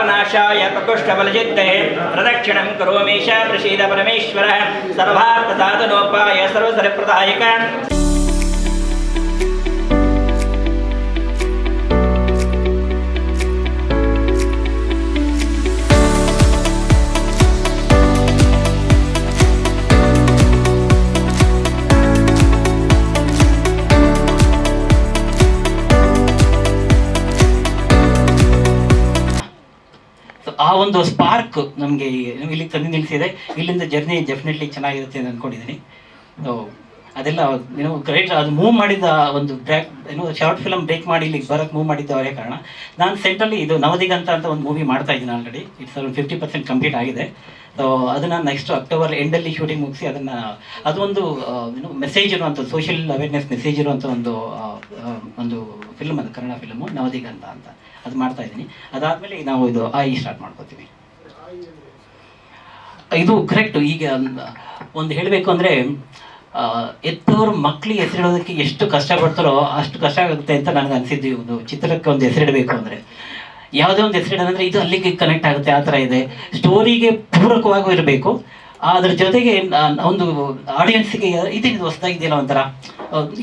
पापनाशाय प्रकोष्ठबलजित्ते प्रदक्षिणं करोमीश प्रसीद परमेश्वरः सर्वार्थसाधनोपाय सर्वसरप्रदायक ಆ ಒಂದು ಸ್ಪಾರ್ಕ್ ನಮಗೆ ಇಲ್ಲಿ ತಂದು ನಿಲ್ಲಿಸಿದೆ. ಇಲ್ಲಿಂದ ಜರ್ನಿ ಡೆಫಿನೆಟ್ಲಿ ಚೆನ್ನಾಗಿರುತ್ತೆ ಅಂತ ಅಂದ್ಕೊಂಡಿದ್ದೀನಿ ಸೊ ಅದೆಲ್ಲ ಏನೋ ಗ್ರೇಟ್ ಅದು ಮೂವ್ ಮಾಡಿದ ಒಂದು ಬ್ರೇಕ್ ಏನೋ ಶಾರ್ಟ್ ಫಿಲಮ್ ಬ್ರೇಕ್ ಮಾಡಿ ಇಲ್ಲಿಗೆ ಬರೋಕ್ಕೆ ಮೂವ್ ಮಾಡಿದ್ದು ಅವರೇ ಕಾರಣ. ನಾನು ಸೆಂಟ್ರಲ್ಲಿ ಇದು ನವದಿಗಂತ ಅಂತ ಒಂದು ಮೂವಿ ಮಾಡ್ತಾ ಇದ್ದೀನಿ ಆಲ್ರೆಡಿ ಇಟ್ಸ್ ಒಂದು ಫಿಫ್ಟಿ ಪರ್ಸೆಂಟ್ ಕಂಪ್ಲೀಟ್ ಆಗಿದೆ. ಸೊ ಅದನ್ನು ನೆಕ್ಸ್ಟ್ ಅಕ್ಟೋಬರ್ ಎಂಡಲ್ಲಿ ಶೂಟಿಂಗ್ ಮುಗಿಸಿ ಅದನ್ನು ಅದೊಂದು ಏನು ಮೆಸೇಜ್ ಇರುವಂಥ ಸೋಷಿಯಲ್ ಅವೇರ್ನೆಸ್ ಮೆಸೇಜ್ ಇರುವಂಥ ಒಂದು ಒಂದು ಫಿಲ್ಮ್ ಅದು, ಕನ್ನಡ ಫಿಲ್ಮು ನವದಿಗಂತ ಅಂತ. ಅದು ಮಾಡ್ತಾ ಇದ್ದೀನಿ. ಅದಾದಮೇಲೆ ನಾವು ಇದು ಐ ಸ್ಟಾರ್ಟ್ ಮಾಡ್ಕೋತೀವಿ. ಇದು ಕರೆಕ್ಟ್ ಈಗ ಒಂದು ಹೇಳಬೇಕು ಅಂದರೆ ಎತ್ತವರು ಮಕ್ಕಳಿಗೆ ಹೆಸರಿಡೋದಕ್ಕೆ ಎಷ್ಟು ಕಷ್ಟ ಕಷ್ಟಪಡ್ತಾರೋ ಅಷ್ಟು ಕಷ್ಟ ಆಗುತ್ತೆ ಅಂತ ನನಗೆ ಅನಿಸಿದ್ದು ಒಂದು ಚಿತ್ರಕ್ಕೆ ಒಂದು ಹೆಸರಿಡಬೇಕು ಅಂದರೆ. ಯಾವುದೇ ಒಂದು ಹೆಸರಿಡೋದಂದ್ರೆ ಇದು ಅಲ್ಲಿಗೆ ಕನೆಕ್ಟ್ ಆಗುತ್ತೆ, ಆ ಥರ ಇದೆ. ಸ್ಟೋರಿಗೆ ಪೂರಕವಾಗೂ ಇರಬೇಕು. ಅದ್ರ ಜೊತೆಗೆ ಒಂದು ಆಡಿಯನ್ಸ್ಗೆ ಇದೇನು ಹೊಸದಾಗಿದೆಯಲ್ಲ ಒಂಥರ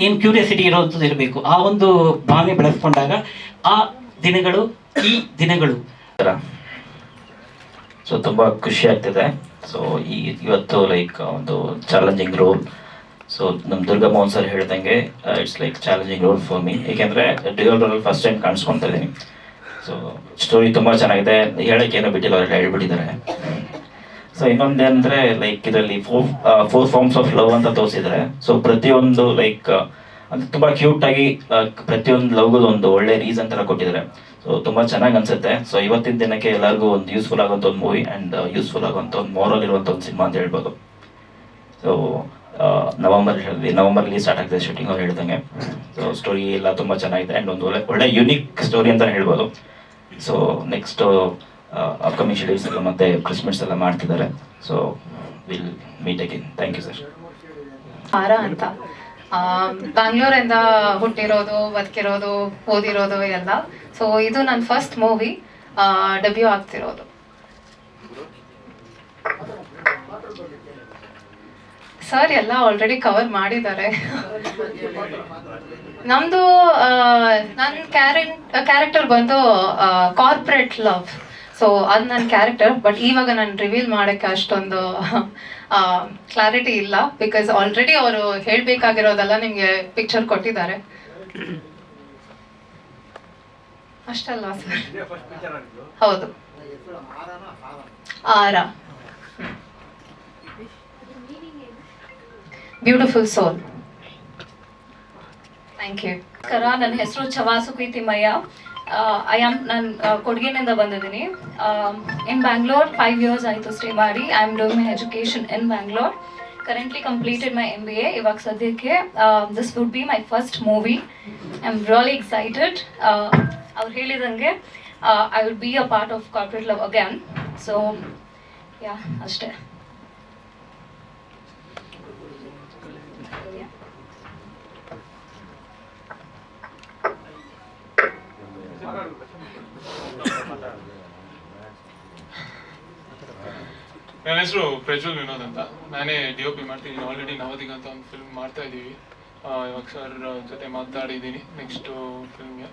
ಏನು ಕ್ಯೂರಿಯಾಸಿಟಿ ಇರೋವಂಥದ್ದು ಇರಬೇಕು. ಆ ಒಂದು ಭಾವನೆ ಬೆಳೆಸ್ಕೊಂಡಾಗ ಆ ದಿನಗಳು, ಈ ದಿನಗಳು. ಸೊ ತುಂಬ ಖುಷಿ ಆಗ್ತಿದೆ. ಸೊ ಈ ಇವತ್ತು ಲೈಕ್ ಒಂದು ಚಾಲೆಂಜಿಂಗ್ ರೋಲ್ ಸೊ ನಮ್ಮ ದುರ್ಗಾ ಮೋಹನ್ ಸರ್ ಹೇಳ್ದಂಗೆ it's like challenging role for me ಏಕೆಂದರೆ ಡಿಗಲ್ ರೋಲ್ ಫಸ್ಟ್ ಟೈಮ್ ಕಾಣಿಸ್ಕೊತಾ ಇದ್ದೀನಿ. ಸೊ ಸ್ಟೋರಿ ತುಂಬ ಚೆನ್ನಾಗಿದೆ. ಹೇಳಕ್ಕೆ ಏನೋ ಬಿಟ್ಟಿಲ್ಲ ಅವರೆಲ್ಲ ಹೇಳ್ಬಿಟ್ಟಿದ್ದಾರೆ. ಸೊ ಇನ್ನೊಂದೇನಂದ್ರೆ ಲೈಕ್ ಇದರಲ್ಲಿ four four forms of love ಅಂತ ತೋರಿಸಿದ್ದಾರೆ. ಸೊ ಪ್ರತಿಯೊಂದು ಲೈಕ್ ಅಂದ್ರೆ ತುಂಬಾ ಕ್ಯೂಟ್ ಆಗಿ ಪ್ರತಿಯೊಂದು ಲವ್ಗೂ ಒಂದು ಒಳ್ಳೆ ರೀಸನ್ ತರ ಕೊಟ್ಟಿದ್ದಾರೆ. ಸೊ ತುಂಬಾ ಚೆನ್ನಾಗಿ ಅನ್ಸುತ್ತೆ. ಸೊ ಇವತ್ತಿನ ದಿನಕ್ಕೆ ಎಲ್ಲರಿಗೂ ಒಂದು ಯೂಸ್ಫುಲ್ ಆಗುವಂತ ಒಂದು ಮೂವಿ ಅಂಡ್ ಯೂಸ್ಫುಲ್ ಆಗುವಂತ ಒಂದು ಮೋರಲ್ ಇರುವಂತ ಒಂದು ಸಿನಿಮಾ ಅಂತ ಹೇಳ್ಬೋದು. ಸೊ ನವಂಬರ್ ಹೇಳಿದ್ವಿ ಅಲ್ಲಿ ಸ್ಟಾರ್ಟ್ ಆಗ್ತದೆ ಶೂಟಿಂಗ್ ಅವ್ರು ಹೇಳ್ದಂಗೆ. ಸೊ ಸ್ಟೋರಿ ಎಲ್ಲ ತುಂಬಾ ಚೆನ್ನಾಗಿದೆ ಅಂಡ್ ಒಂದು ಒಳ್ಳೆ ಒಳ್ಳೆ ಯುನಿಕ್ ಸ್ಟೋರಿ ಅಂತ ಹೇಳ್ಬೋದು. ಸೊ ನೆಕ್ಸ್ಟ್ ಅಪ್ಕಮಿಂಗ್ ಶೆಡ್ಯೂಲ್ಸ್ ಎಲ್ಲ ಮತ್ತೆ ಕ್ರಿಸ್ಮಸ್ ಎಲ್ಲ ಮಾಡ್ತಿದ್ದಾರೆ. So will meet again thank you sir ಅಂತ. ಬ್ಯಾಂಗ್ಳೂರಿಂದ ಹುಟ್ಟಿರೋದು, ಬದುಕಿರೋದು, ಓದಿರೋದು ಎಲ್ಲ. ಸೊ ಇದು ನನ್ನ ಫಸ್ಟ್ ಮೂವಿ ಡೆಬ್ಯೂ ಆಗ್ತಿರೋದು. ಸರ್ ಎಲ್ಲ ಆಲ್ರೆಡಿ ಕವರ್ ಮಾಡಿದ್ದಾರೆ. ನಮ್ದು ನನ್ನ ಕ್ಯಾರೆಕ್ಟರ್ ಬಂದು ಕಾರ್ಪೊರೇಟ್ ಲವ್ ಸೊ ಅದು ನನ್ನ ಕ್ಯಾರೆಕ್ಟರ್ ಬಟ್ ಇವಾಗ ನಾನು ರಿವೀಲ್ ಮಾಡೋಕ್ಕೆ ಅಷ್ಟೊಂದು ಕ್ಲಾರಿಟಿ ಇಲ್ಲ. ಬಿಕಾಸ್ ಆಲ್ರೆಡಿ ಅವರು ಹೇಳಬೇಕಾಗಿರೋದೆಲ್ಲ ನಿಮಗೆ ಪಿಕ್ಚರ್ ಕೊಟ್ಟಿದ್ದಾರೆ. ಅಷ್ಟಲ್ಲ ಸರ್ ಹೌದು. ಆರ. ಬ್ಯೂಟಿಫುಲ್ ಸೋಲ್ ಥ್ಯಾಂಕ್ ಯು ನಮಸ್ಕಾರ, ನನ್ನ ಹೆಸರು ಚವಾಸು ತಿಮ್ಮಯ್ಯ ಐ ಆಮ್ ನಾನು ಕೊಡಗಿನಿಂದ ಬಂದಿದ್ದೀನಿ. ಇನ್ ಬ್ಯಾಂಗ್ಳೂರ್ ಫೈವ್ ಇಯರ್ಸ್ ಆಯಿತು ಸ್ಟೇ ಮಾಡಿ. I am doing my education in Bangalore currently completed my M B A ಇವಾಗ ಸದ್ಯಕ್ಕೆ this would be my first movie I am really excited ಅವ್ರು ಹೇಳಿದಂಗೆ I would be a part of corporate love again so yeah ಅಷ್ಟೇ. ನನ್ನ ಹೆಸರು ಪ್ರಜ್ವಲ್ ವಿನೋದ್ ಅಂತ. ನಾನೇ D O P ಮಾಡ್ತೀನಿ ಆಲ್ರೆಡಿ ನವದಿಗ ಅಂತ ಒಂದು ಫಿಲ್ಮ್ ಮಾಡ್ತಾ ಇದ್ದೀವಿ. ಇವಾಗ ಸರ್ ಜೊತೆ ಮಾತಾಡಿದ್ದೀನಿ ನೆಕ್ಸ್ಟು ಫಿಲ್ಮ್ಗೆ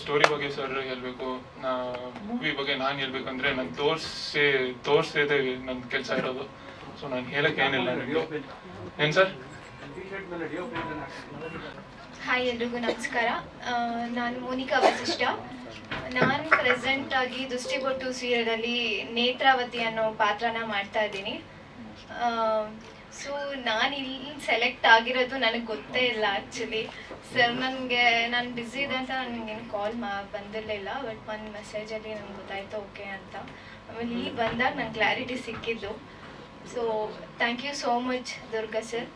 ಸ್ಟೋರಿ ಬಗ್ಗೆ ಸರ್ ಹೇಳಬೇಕು. ನಾ ಮೂವಿ ಬಗ್ಗೆ ನಾನು ಹೇಳ್ಬೇಕಂದ್ರೆ ನಾನು ತೋರಿಸಿ, ತೋರಿಸಿದೆ ನನ್ನ ಕೆಲಸ ಇರೋದು. ಸೊ ನಾನು ಹೇಳಕ್ಕೆ ಏನಿಲ್ಲ ಏನು ಸರ್ ಹಾಯ್ ಎಲ್ರಿಗೂ ನಮಸ್ಕಾರ. ನಾನು ಮೋನಿಕಾ ವಸಿಷ್ಠ. ನಾನು ಪ್ರೆಸೆಂಟ್ ಆಗಿ ದೃಷ್ಟಿಬೊಟ್ಟು ಸೀರಿಯಲಲ್ಲಿ ನೇತ್ರಾವತಿ ಅನ್ನೋ ಪಾತ್ರನ ಮಾಡ್ತಾ ಇದ್ದೀನಿ. ಸೊ ನಾನು ಇಲ್ಲಿ ಸೆಲೆಕ್ಟ್ ಆಗಿರೋದು ನನಗೆ ಗೊತ್ತೇ ಇಲ್ಲ ಆ್ಯಕ್ಚುಲಿ ಸರ್ ನನಗೆ, ನಾನು ಬ್ಯುಸಿ ಇದೆ ಅಂತ ನನಗೇನು ಕಾಲ್ ಮಾ ಬಂದಿರಲಿಲ್ಲ ಬಟ್ ಒಂದು ಮೆಸೇಜಲ್ಲಿ ನನಗೆ ಗೊತ್ತಾಯ್ತು ಓಕೆ ಅಂತ. ಆಮೇಲೆ ಇಲ್ಲಿ ಬಂದಾಗ ನಂಗೆ ಕ್ಲಾರಿಟಿ ಸಿಕ್ಕಿದ್ದು. So thank you so much Durga sir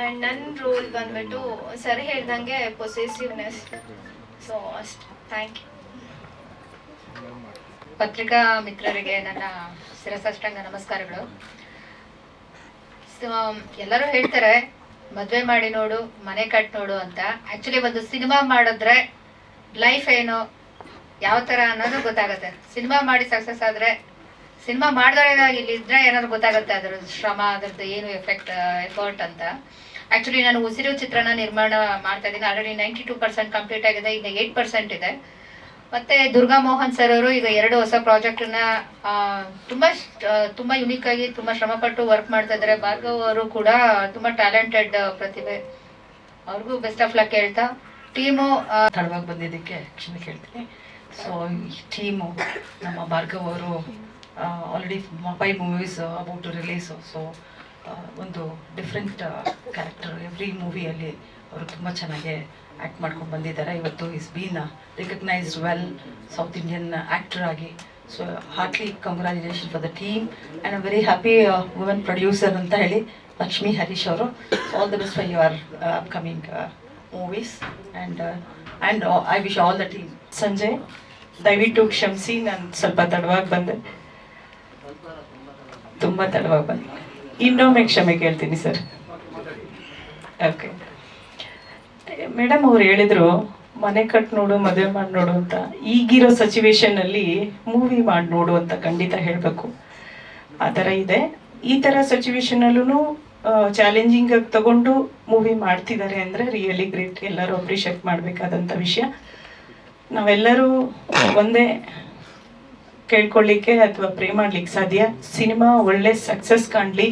and ನನ್ನ ರೋಲ್ ಬಂದ್ಬಿಟ್ಟು ಸರಿ ಹೇಳ್ದಂಗೆ ಪೊಸೆಸಿವ್ನೆಸ್ ಸೊ ಅಷ್ಟು. ಥ್ಯಾಂಕ್ ಯು ಪತ್ರಿಕಾ ಮಿತ್ರರಿಗೆ ನನ್ನ ಶಿರಸಾಷ್ಟಾಂಗ ನಮಸ್ಕಾರಗಳು. ಎಲ್ಲರೂ ಹೇಳ್ತಾರೆ, ಮದುವೆ ಮಾಡಿ ನೋಡು, ಮನೆ ಕಟ್ ನೋಡು ಅಂತ. ಆಕ್ಚುಲಿ ಒಂದು ಸಿನಿಮಾ ಮಾಡಿದ್ರೆ ಲೈಫ್ ಏನು, ಯಾವ ಥರ ಅನ್ನೋದು ಗೊತ್ತಾಗುತ್ತೆ. ಸಿನಿಮಾ ಮಾಡಿ ಸಕ್ಸಸ್ ಆದರೆ ಸಿನಿಮಾ ಮಾಡಿದವ್ರೆ ಇಲ್ಲಿ ಇದ್ರೆ ಏನಾದ್ರು ಗೊತ್ತಾಗುತ್ತೆ ಅದ್ರ ಶ್ರಮ, ಅದ್ರದ್ದು ಏನು ಎಫೆಕ್ಟ್ ಎಫರ್ಟ್ ಅಂತ. ಆ್ಯಕ್ಚುಲಿ ನಾನು ಉಸಿರು ಚಿತ್ರನ ನಿರ್ಮಾಣ ಮಾಡ್ತಾ ಇದ್ದೀನಿ. Already ninety two percent complete ಆಗಿದೆ, ಈಗ ಏಯ್ಟ್ ಪರ್ಸೆಂಟ್ ಇದೆ. ಮತ್ತೆ ದುರ್ಗಾ ಮೋಹನ್ ಸರ್ ಅವರು ಈಗ ಎರಡು ಹೊಸ ಪ್ರಾಜೆಕ್ಟ್ನ ತುಂಬಾ ತುಂಬಾ ಯುನಿಕ್ ಆಗಿ ತುಂಬಾ ಶ್ರಮಪಟ್ಟು ವರ್ಕ್ ಮಾಡ್ತಾ ಇದ್ದಾರೆ. ಭಾರ್ಗವ್ ಅವರು ಕೂಡ ತುಂಬಾ ಟ್ಯಾಲೆಂಟೆಡ್ ಪ್ರತಿಭೆ. ಅವ್ರಿಗೂ ಬೆಸ್ಟ್ ಆಫ್ ಲಕ್ ಹೇಳ್ತಾ. ಟೀಮು ತಡವಾಗಿ ಬಂದಿದ್ದಕ್ಕೆ ಕ್ಷಮೆ ಕೇಳ್ತೀನಿ. ಸೊ ಈ ಟೀಮು ನಮ್ಮ ಭಾರ್ಗವ್ ಅವರು already five movies about to release so ಒಂದು ಡಿಫ್ರೆಂಟ್ ಕ್ಯಾರೆಕ್ಟರ್ ಎವ್ರಿ ಮೂವಿಯಲ್ಲಿ ಅವರು ತುಂಬ ಚೆನ್ನಾಗಿ ಆ್ಯಕ್ಟ್ ಮಾಡ್ಕೊಂಡು ಬಂದಿದ್ದಾರೆ. ಇವತ್ತು is been recognised well South Indian actor ಆಗಿ. So heartly congratulation for the team and a very happy women producer ಅಂತ ಹೇಳಿ ಲಕ್ಷ್ಮೀ ಹರೀಶ್ ಅವರು. All the best for your upcoming movies and and I wish all the team ಸಂಜೆ ದಯವಿಟ್ಟು ಕ್ಷಮಿಸಿ, ನಾನು ಸ್ವಲ್ಪ ತಡವಾಗಿ ಬಂದೆ. ತುಂಬ ತಡವಾಗಿ ಬಂತು ಇನ್ನೊಮ್ಮೆ ಕ್ಷಮೆ ಕೇಳ್ತೀನಿ ಸರ್ ಓಕೆ ಮೇಡಮ್ ಅವ್ರು ಹೇಳಿದರು, ಮನೆ ಕಟ್ ನೋಡು, ಮದುವೆ ಮಾಡಿ ನೋಡು ಅಂತ. ಈಗಿರೋ ಸಚುವೇಶನಲ್ಲಿ ಮೂವಿ ಮಾಡಿ ನೋಡು ಅಂತ ಖಂಡಿತ ಹೇಳಬೇಕು. ಆ ಥರ ಇದೆ. ಈ ಥರ ಸಚುವೇಶನಲ್ಲೂ ಚಾಲೆಂಜಿಂಗ್ ಆಗಿ ತಗೊಂಡು ಮೂವಿ ಮಾಡ್ತಿದ್ದಾರೆ ಅಂದರೆ ರಿಯಲಿ ಗ್ರೇಟ್ ಎಲ್ಲರೂ ಅಪ್ರಿಷಿಯೇಟ್ ಮಾಡಬೇಕಾದಂಥ ವಿಷಯ. ನಾವೆಲ್ಲರೂ ಒಂದೇ ಕೇಳ್ಕೊಳ್ಳಿಕ್ಕೆ ಅಥವಾ ಪ್ರೇ ಮಾಡ್ಲಿಕ್ಕೆ ಸಾಧ್ಯ? ಸಿನಿಮಾ ಒಳ್ಳೆ ಸಕ್ಸಸ್ ಕಾಣಲಿ.